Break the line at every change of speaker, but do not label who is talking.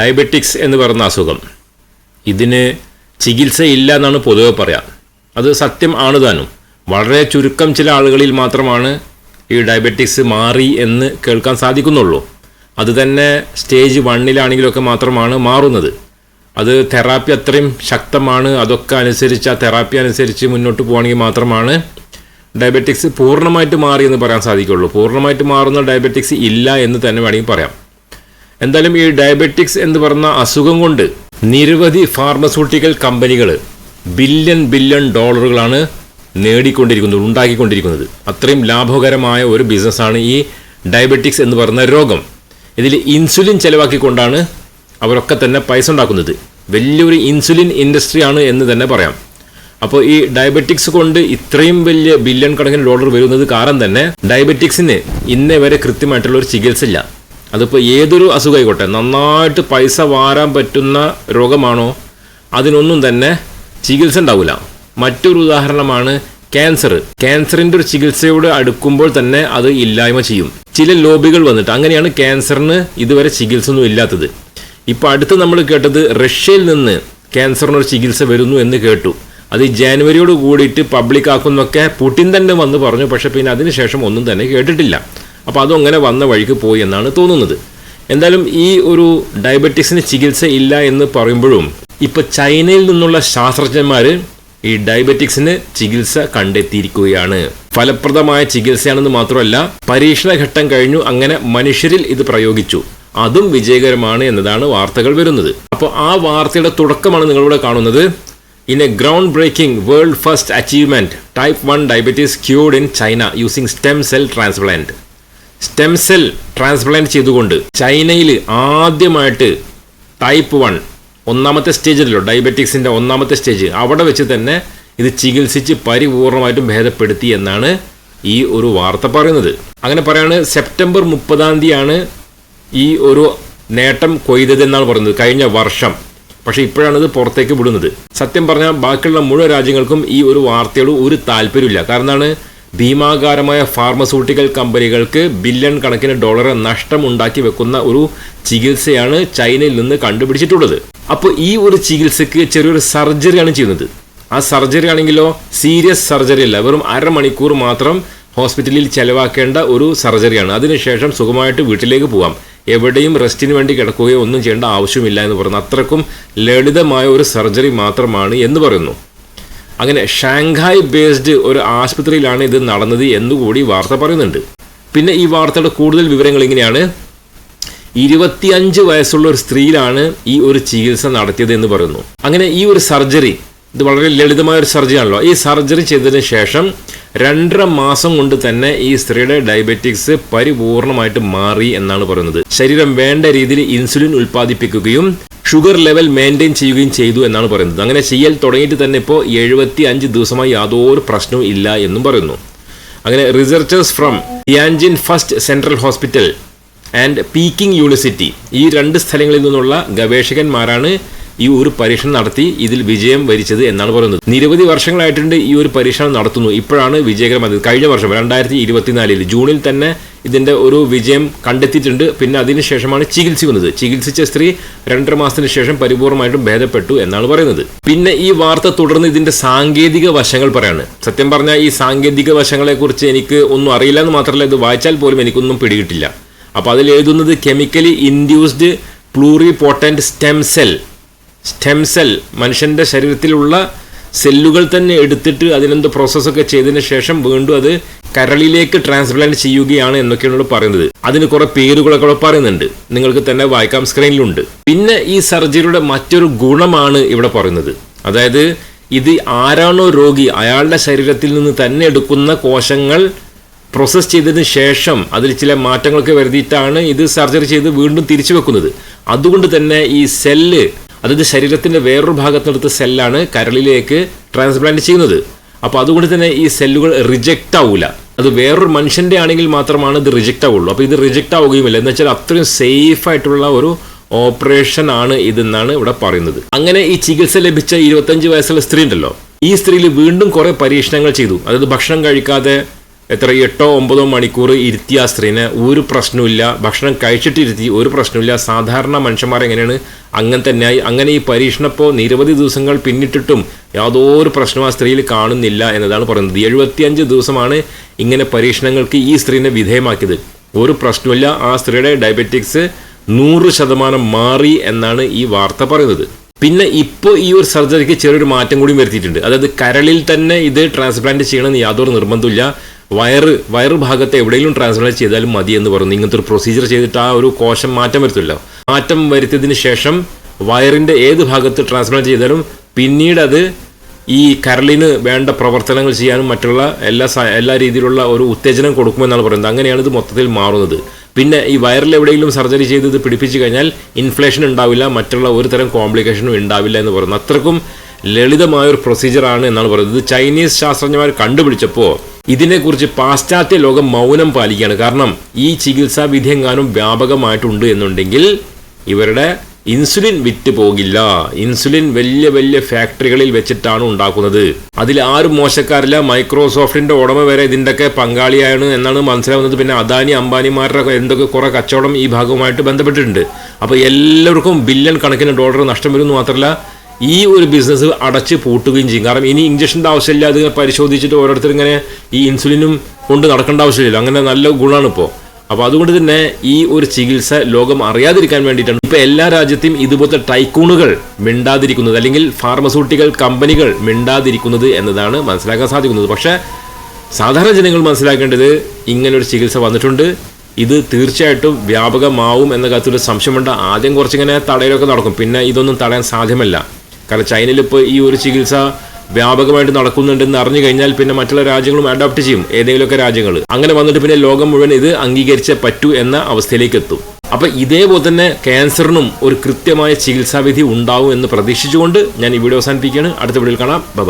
Diabetics എന്ന് പറയുന്ന അസുഖം. ഇതിന് ചികിത്സയില്ല എന്നാണ് പൊതുവെ പറയാം. അത് സത്യം ആണ് താനും. വളരെ ചുരുക്കം ചില ആളുകളിൽ മാത്രമാണ് ഈ ഡയബറ്റിക്സ് മാറി എന്ന് കേൾക്കാൻ സാധിക്കുന്നുള്ളൂ. അത് തന്നെ സ്റ്റേജ് വണ്ണിലാണെങ്കിലൊക്കെ മാത്രമാണ് മാറുന്നത്. അത് തെറാപ്പി അത്രയും ശക്തമാണ്. അതൊക്കെ അനുസരിച്ച് ആ തെറാപ്പി അനുസരിച്ച് മുന്നോട്ട് പോകണമെങ്കിൽ മാത്രമാണ് ഡയബറ്റിക്സ് പൂർണമായിട്ട് മാറി എന്ന് പറയാൻ സാധിക്കുള്ളൂ. പൂർണമായിട്ട് മാറുന്ന ഡയബറ്റിക്സ് ഇല്ല എന്ന് തന്നെ വേണമെങ്കിൽ പറയാം. എന്തായാലും ഈ ഡയബറ്റിക്സ് എന്ന് പറഞ്ഞ അസുഖം കൊണ്ട് നിരവധി ഫാർമസ്യൂട്ടിക്കൽ കമ്പനികൾ ബില്യൺ ബില്യൺ ഡോളറുകളാണ് നേടിക്കൊണ്ടിരിക്കുന്നത് ഉണ്ടാക്കിക്കൊണ്ടിരിക്കുന്നത്. അത്രയും ലാഭകരമായ ഒരു ബിസിനസ്സാണ് ഈ ഡയബറ്റിക്സ് എന്ന് പറയുന്ന രോഗം. ഇതിൽ ഇൻസുലിൻ ചെലവാക്കിക്കൊണ്ടാണ് അവരൊക്കെ തന്നെ പൈസ ഉണ്ടാക്കുന്നത്. വലിയൊരു ഇൻസുലിൻ ഇൻഡസ്ട്രിയാണ് എന്ന് തന്നെ പറയാം. അപ്പോൾ ഈ ഡയബറ്റിക്സ് കൊണ്ട് ഇത്രയും വലിയ ബില്യൺ കണക്കിന് ഡോളർ വരുന്നത് കാരണം തന്നെ ഡയബറ്റിക്സിന് ഇന്നേ വരെ കൃത്യമായിട്ടുള്ള ഒരു ചികിത്സ ഇല്ല അതിപ്പോൾ ഏതൊരു അസുഖമായിക്കോട്ടെ നന്നായിട്ട് പൈസ വാരാൻ പറ്റുന്ന രോഗമാണോ അതിനൊന്നും തന്നെ ചികിത്സ ഉണ്ടാവില്ല മറ്റൊരു ഉദാഹരണമാണ് ക്യാൻസർ. ക്യാൻസറിന്റെ ഒരു ചികിത്സയോട് അടുക്കുമ്പോൾ തന്നെ അത് ഇല്ലായ്മ ചെയ്യും. ചില ലോബികൾ വന്നിട്ട് അങ്ങനെയാണ് ക്യാൻസറിന് ഇതുവരെ ചികിത്സ ഒന്നും ഇല്ലാത്തത്. ഇപ്പോൾ അടുത്ത് നമ്മൾ കേട്ടത് റഷ്യയിൽ നിന്ന് ക്യാൻസറിനൊരു ചികിത്സ വരുന്നു എന്ന് കേട്ടു. അത് ജാനുവരിയോട് കൂടിയിട്ട് പബ്ലിക് ആക്കുന്നൊക്കെ പുടിൻ തന്നെ വന്ന് പറഞ്ഞു പക്ഷേ പിന്നെ അതിനുശേഷം ഒന്നും തന്നെ കേട്ടിട്ടില്ല. അപ്പോൾ അതും അങ്ങനെ വന്ന വഴിക്ക് പോയി എന്നാണ് തോന്നുന്നത്. എന്തായാലും ഈ ഒരു ഡയബറ്റിക്സിന് ചികിത്സ ഇല്ല എന്ന് പറയുമ്പോഴും ഇപ്പോൾ ചൈനയിൽ നിന്നുള്ള ശാസ്ത്രജ്ഞന്മാർ ഈ ഡയബറ്റിക്സിന് ചികിത്സ കണ്ടെത്തിയിരിക്കുകയാണ്. ഫലപ്രദമായ ചികിത്സയാണെന്ന് മാത്രമല്ല പരീക്ഷണഘട്ടം കഴിഞ്ഞു അങ്ങനെ മനുഷ്യരിൽ ഇത് പ്രയോഗിച്ചു. അതും വിജയകരമാണ് എന്നതാണ് വാർത്തകൾ വരുന്നത്. അപ്പോൾ ആ വാർത്തയുടെ തുടക്കമാണ് നിങ്ങളിവിടെ കാണുന്നത്. In a ground breaking world first achievement type one diabetes cured in China using stem cell transplant. Stem cell transplant ചെയ്തുകൊണ്ട് ചൈനയിൽ ആദ്യമായിട്ട് ടൈപ്പ് വൺ ഒന്നാമത്തെ സ്റ്റേജിലല്ലോ ഡയബറ്റിക്സിന്റെ ഒന്നാമത്തെ സ്റ്റേജ് അവിടെ വെച്ച് തന്നെ ഇത് ചികിത്സിച്ച് പരിപൂർണമായിട്ടും ഭേദപ്പെടുത്തി എന്നാണ് ഈ ഒരു വാർത്ത പറയുന്നത്. അങ്ങനെ പറയാണ് സെപ്റ്റംബർ മുപ്പതാം തീയതിയാണ് ഈ ഒരു നേട്ടം കൊയ്തതെന്നാണ് പറയുന്നത്. കഴിഞ്ഞ വർഷം. പക്ഷേ ഇപ്പോഴാണ് ഇത് പുറത്തേക്ക് വിടുന്നത്. സത്യം പറഞ്ഞാൽ ബാക്കിയുള്ള മുഴുവൻ രാജ്യങ്ങൾക്കും ഈ ഒരു വാർത്തയോട് ഒരു താല്പര്യമില്ല കാരണം എന്താണ്? ഭീമാകാരമായ ഫാർമസ്യൂട്ടിക്കൽ കമ്പനികൾക്ക് ബില്യൺ കണക്കിന് ഡോളർ നഷ്ടമുണ്ടാക്കി വെക്കുന്ന ഒരു ചികിത്സയാണ് ചൈനയിൽ നിന്ന് കണ്ടുപിടിച്ചിട്ടുള്ളത്. അപ്പോൾ ഈ ഒരു ചികിത്സയ്ക്ക് ചെറിയൊരു സർജറിയാണ് ചെയ്യുന്നത്. ആ സർജറി ആണെങ്കിലോ സീരിയസ് സർജറി അല്ല വെറും അരമണിക്കൂർ മാത്രം ഹോസ്പിറ്റലിൽ ചെലവാക്കേണ്ട ഒരു സർജറിയാണ്. അതിനുശേഷം സുഖമായിട്ട് വീട്ടിലേക്ക് പോകാം എവിടെയും റെസ്റ്റിന് വേണ്ടി കിടക്കുകയോ ഒന്നും ചെയ്യേണ്ട ആവശ്യമില്ല എന്ന് പറയുന്നു അത്രക്കും ലളിതമായ ഒരു സർജറി മാത്രമാണ് എന്ന് പറയുന്നു. അങ്ങനെ ഷാങ്ഹായ് ബേസ്ഡ് ഒരു ആശുപത്രിയിലാണ് ഇത് നടന്നത് എന്നുകൂടി വാർത്ത പറയുന്നുണ്ട്. പിന്നെ ഈ വാർത്തയുടെ കൂടുതൽ വിവരങ്ങൾ ഇങ്ങനെയാണ്. ഇരുപത്തിയഞ്ച് വയസ്സുള്ള ഒരു സ്ത്രീയിലാണ് ഈ ഒരു ചികിത്സ നടത്തിയത് എന്ന് പറയുന്നു. അങ്ങനെ ഈ ഒരു സർജറി ഇത് വളരെ ലളിതമായ ഒരു സർജറി ആണല്ലോ. ഈ സർജറി ചെയ്തതിന് ശേഷം രണ്ടര മാസം കൊണ്ട് തന്നെ ഈ സ്ത്രീയുടെ ഡയബറ്റിക്സ് പരിപൂർണമായിട്ട് മാറി എന്നാണ് പറയുന്നത്. ശരീരം വേണ്ട രീതിയിൽ ഇൻസുലിൻ ഉൽപ്പാദിപ്പിക്കുകയും ഷുഗർ ലെവൽ മെയിന്റെയിൻ ചെയ്യുകയും ചെയ്തു എന്നാണ് പറയുന്നത്. അങ്ങനെ ചെയ്യൽ തുടങ്ങിയിട്ട് തന്നെ ഇപ്പോൾ എഴുപത്തി അഞ്ച് ദിവസമായി യാതൊരു പ്രശ്നവും ഇല്ല എന്നും പറയുന്നു. അങ്ങനെ researchers from Tianjin first central hospital and Peking university ഈ രണ്ട് സ്ഥലങ്ങളിൽ നിന്നുള്ള ഗവേഷകന്മാരാണ് ഈ ഒരു പരീക്ഷണം നടത്തി ഇതിൽ വിജയം വരിച്ചത് എന്നാണ് പറയുന്നത്. നിരവധി വർഷങ്ങളായിട്ടുണ്ട് ഈ ഒരു പരീക്ഷണം നടത്തുന്നു. ഇപ്പോഴാണ് വിജയകരമായത് കഴിഞ്ഞ വർഷം രണ്ടായിരത്തി ഇരുപത്തിനാലിൽ ജൂണിൽ തന്നെ ഇതിന്റെ ഒരു വിജയം കണ്ടെത്തിയിട്ടുണ്ട്. പിന്നെ അതിനുശേഷമാണ് ചികിത്സിക്കുന്നത് ചികിത്സിച്ച സ്ത്രീ രണ്ടര മാസത്തിന് ശേഷം പരിപൂർണമായിട്ടും ഭേദപ്പെട്ടു എന്നാണ് പറയുന്നത്. പിന്നെ ഈ വാർത്ത തുടർന്ന് ഇതിന്റെ സാങ്കേതിക വശങ്ങൾ പറയാണ്. സത്യം പറഞ്ഞാൽ ഈ സാങ്കേതിക വശങ്ങളെ കുറിച്ച് എനിക്ക് ഒന്നും അറിയില്ല എന്ന് മാത്രമല്ല ഇത് വായിച്ചാൽ പോലും എനിക്കൊന്നും പിടികിട്ടില്ല. അപ്പോൾ അതിൽ എഴുതുന്നത് chemically induced pluripotent stem cell stem cell മനുഷ്യന്റെ ശരീരത്തിലുള്ള സെല്ലുകൾ തന്നെ എടുത്തിട്ട് അതിനെന്ത് പ്രോസസ്സൊക്കെ ചെയ്തതിന് ശേഷം വീണ്ടും അത് കരളിലേക്ക് ട്രാൻസ്പ്ലാന്റ് ചെയ്യുകയാണ് എന്നൊക്കെയാണ് പറയുന്നത്. അതിന് കുറെ പേരുകളൊക്കെ പറയുന്നുണ്ട്. നിങ്ങൾക്ക് തന്നെ വായിക്കാം സ്ക്രീനിലുണ്ട് പിന്നെ ഈ സർജറിയുടെ മറ്റൊരു ഗുണമാണ് ഇവിടെ പറയുന്നത്. അതായത് ഇത് ആരാണോ രോഗി അയാളുടെ ശരീരത്തിൽ നിന്ന് തന്നെ എടുക്കുന്ന കോശങ്ങൾ പ്രോസസ്സ് ചെയ്തതിന് ശേഷം അതിൽ ചില മാറ്റങ്ങളൊക്കെ വരുത്തിയിട്ടാണ് ഇത് സർജറി ചെയ്ത് വീണ്ടും തിരിച്ചു വെക്കുന്നത്. അതുകൊണ്ട് തന്നെ ഈ സെല്ല് അതായത് ശരീരത്തിന്റെ വേറൊരു ഭാഗത്തെടുത്ത സെല്ലാണ് കരളിലേക്ക് ട്രാൻസ്പ്ലാന്റ് ചെയ്യുന്നത്. അപ്പോൾ അതുകൊണ്ട് തന്നെ ഈ സെല്ലുകൾ റിജക്റ്റ് ആവില്ല അത് വേറൊരു മനുഷ്യന്റെ ആണെങ്കിൽ മാത്രമാണ് ഇത് റിജക്റ്റ് ആവുള്ളൂ. അപ്പോൾ ഇത് റിജക്റ്റ് ആവുകയുമില്ല. എന്ന് വെച്ചാൽ അത്രയും സേഫ് ആയിട്ടുള്ള ഒരു ഓപ്പറേഷൻ ആണ് ഇതെന്നാണ് ഇവിടെ പറയുന്നത്. അങ്ങനെ ഈ ചികിത്സ ലഭിച്ച ഇരുപത്തഞ്ച് വയസ്സുള്ള സ്ത്രീ ഉണ്ടല്ലോ. ഈ സ്ത്രീയിൽ വീണ്ടും കുറേ പരീക്ഷണങ്ങൾ ചെയ്തു. അതായത് ഭക്ഷണം കഴിക്കാതെ എത്ര എട്ടോ ഒമ്പതോ മണിക്കൂർ ഇരുത്തിയ ആ സ്ത്രീനെ ഒരു പ്രശ്നമില്ല ഭക്ഷണം കഴിച്ചിട്ടിരുത്തി ഒരു പ്രശ്നമില്ല സാധാരണ മനുഷ്യന്മാർ എങ്ങനെയാണ്? അങ്ങനെ തന്നെയായി. അങ്ങനെ ഈ പരീക്ഷണപ്പോൾ നിരവധി ദിവസങ്ങൾ പിന്നിട്ടിട്ടും യാതൊരു പ്രശ്നവും ആ സ്ത്രീയിൽ കാണുന്നില്ല എന്നതാണ് പറയുന്നത്. എഴുപത്തിയഞ്ച് ദിവസമാണ് ഇങ്ങനെ പരീക്ഷണങ്ങൾക്ക് ഈ സ്ത്രീനെ വിധേയമാക്കിയത്. ഒരു പ്രശ്നമില്ല ആ സ്ത്രീയുടെ ഡയബറ്റിക്സ് നൂറ് ശതമാനം മാറി എന്നാണ് ഈ വാർത്ത പറയുന്നത്. പിന്നെ ഇപ്പോൾ ഈ ഒരു സർജറിക്ക് ചെറിയൊരു മാറ്റം കൂടി വരുത്തിയിട്ടുണ്ട്. അതായത് കരളിൽ തന്നെ ഇത് ട്രാൻസ്പ്ലാന്റ് ചെയ്യണമെന്ന് യാതൊരു നിർബന്ധമില്ല വയറ് വയറ് ഭാഗത്ത് എവിടെയെങ്കിലും ട്രാൻസ്പ്ലാന്റ് ചെയ്താലും മതി എന്ന് പറഞ്ഞു. ഇങ്ങനത്തെ ഒരു പ്രൊസീജിയർ ചെയ്തിട്ട് ആ ഒരു കോശം മാറ്റം വരുത്തില്ല മാറ്റം വരുത്തിയതിന് ശേഷം വയറിന്റെ ഏത് ഭാഗത്ത് ട്രാൻസ്പ്ലാന്റ് ചെയ്താലും പിന്നീട് അത് ഈ കരളിന് വേണ്ട പ്രവർത്തനങ്ങൾ ചെയ്യാനും മറ്റുള്ള എല്ലാ എല്ലാ രീതിയിലുള്ള ഒരു ഉത്തേജനം കൊടുക്കുമെന്നാണ് പറയുന്നത്. അങ്ങനെയാണ് ഇത് മൊത്തത്തിൽ മാറുന്നത്. പിന്നെ ഈ വയറിൽ എവിടെയെങ്കിലും സർജറി ചെയ്ത് ഇത് പിടിപ്പിച്ചു കഴിഞ്ഞാൽ ഇൻഫ്ലേഷൻ ഉണ്ടാവില്ല മറ്റുള്ള ഒരു തരം കോംപ്ലിക്കേഷനും ഉണ്ടാവില്ല എന്ന് പറയുന്നു അത്രക്കും ലളിതമായ ഒരു പ്രൊസീജിയറാണ് എന്നാണ് പറയുന്നത്. ചൈനീസ് ശാസ്ത്രജ്ഞന്മാർ കണ്ടുപിടിച്ചപ്പോൾ ഇതിനെക്കുറിച്ച് പാശ്ചാത്യ ലോകം മൗനം പാലിക്കുകയാണ്. കാരണം ഈ ചികിത്സാ വിധി എങ്ങാനും വ്യാപകമായിട്ടുണ്ട് എന്നുണ്ടെങ്കിൽ ഇവരുടെ ഇൻസുലിൻ വിറ്റ് പോകില്ല. ഇൻസുലിൻ വലിയ വലിയ ഫാക്ടറികളിൽ വെച്ചിട്ടാണ് ഉണ്ടാക്കുന്നത്. അതിൽ ആരും മോശക്കാരില്ല. മൈക്രോസോഫ്റ്റിന്റെ ഉടമ വരെ ഇതിന്റെയൊക്കെ പങ്കാളിയാണ് എന്നാണ് മനസ്സിലാവുന്നത്. പിന്നെ അദാനി അംബാനിമാരുടെ എന്തൊക്കെ കുറെ കച്ചവടം ഈ ഭാഗവുമായിട്ട് ബന്ധപ്പെട്ടിട്ടുണ്ട്. അപ്പോൾ എല്ലാവർക്കും ബില്യൺ കണക്കിന് ഡോളർ നഷ്ടം വരുമെന്ന് മാത്രമല്ല ഈ ഒരു ബിസിനസ് അടച്ച് പൂട്ടുകയും ചെയ്യും. കാരണം ഇനി ഇഞ്ചക്ഷന്റെ ആവശ്യമില്ല അത് പരിശോധിച്ചിട്ട് ഓരോരുത്തർ ഇങ്ങനെ ഈ ഇൻസുലിനും കൊണ്ട് നടക്കേണ്ട ആവശ്യമില്ല അങ്ങനെ നല്ല ഗുണമാണ് ഇപ്പോൾ അപ്പോൾ അതുകൊണ്ട് തന്നെ ഈ ഒരു ചികിത്സ ലോകം അറിയാതിരിക്കാൻ വേണ്ടിയിട്ടാണ് ഇപ്പോൾ എല്ലാ രാജ്യത്തെയും ഇതുപോലത്തെ ടൈക്കൂണുകൾ മിണ്ടാതിരിക്കുന്നത് അല്ലെങ്കിൽ ഫാർമസ്യൂട്ടിക്കൽ കമ്പനികൾ മിണ്ടാതിരിക്കുന്നത് എന്നതാണ് മനസ്സിലാക്കാൻ സാധിക്കുന്നത്. പക്ഷേ സാധാരണ ജനങ്ങൾ മനസ്സിലാക്കേണ്ടത് ഇങ്ങനൊരു ചികിത്സ വന്നിട്ടുണ്ട്. ഇത് തീർച്ചയായിട്ടും വ്യാപകമാവും എന്ന കാര്യത്തിൽ സംശയമുണ്ട്. ആദ്യം കുറച്ചിങ്ങനെ തടയിലൊക്കെ നടക്കും. പിന്നെ ഇതൊന്നും തടയാൻ സാധ്യമല്ല. കാരണം ചൈനയിൽ ഇപ്പോൾ ഈ ഒരു ചികിത്സ വ്യാപകമായിട്ട് നടക്കുന്നുണ്ടെന്ന് അറിഞ്ഞു കഴിഞ്ഞാൽ പിന്നെ മറ്റുള്ള രാജ്യങ്ങളും അഡോപ്റ്റ് ചെയ്യും ഏതെങ്കിലുമൊക്കെ രാജ്യങ്ങൾ. അങ്ങനെ വന്നിട്ട് പിന്നെ ലോകം മുഴുവൻ ഇത് അംഗീകരിച്ചേ പറ്റൂ എന്ന അവസ്ഥയിലേക്ക് എത്തും. അപ്പൊ ഇതേപോലെ തന്നെ ക്യാൻസറിനും ഒരു കൃത്യമായ ചികിത്സാവിധി ഉണ്ടാവും എന്ന് പ്രതീക്ഷിച്ചുകൊണ്ട് ഞാൻ ഈ വീഡിയോ അവസാനിപ്പിക്കുകയാണ്. അടുത്ത വീഡിയോയിൽ കാണാം. ബൈ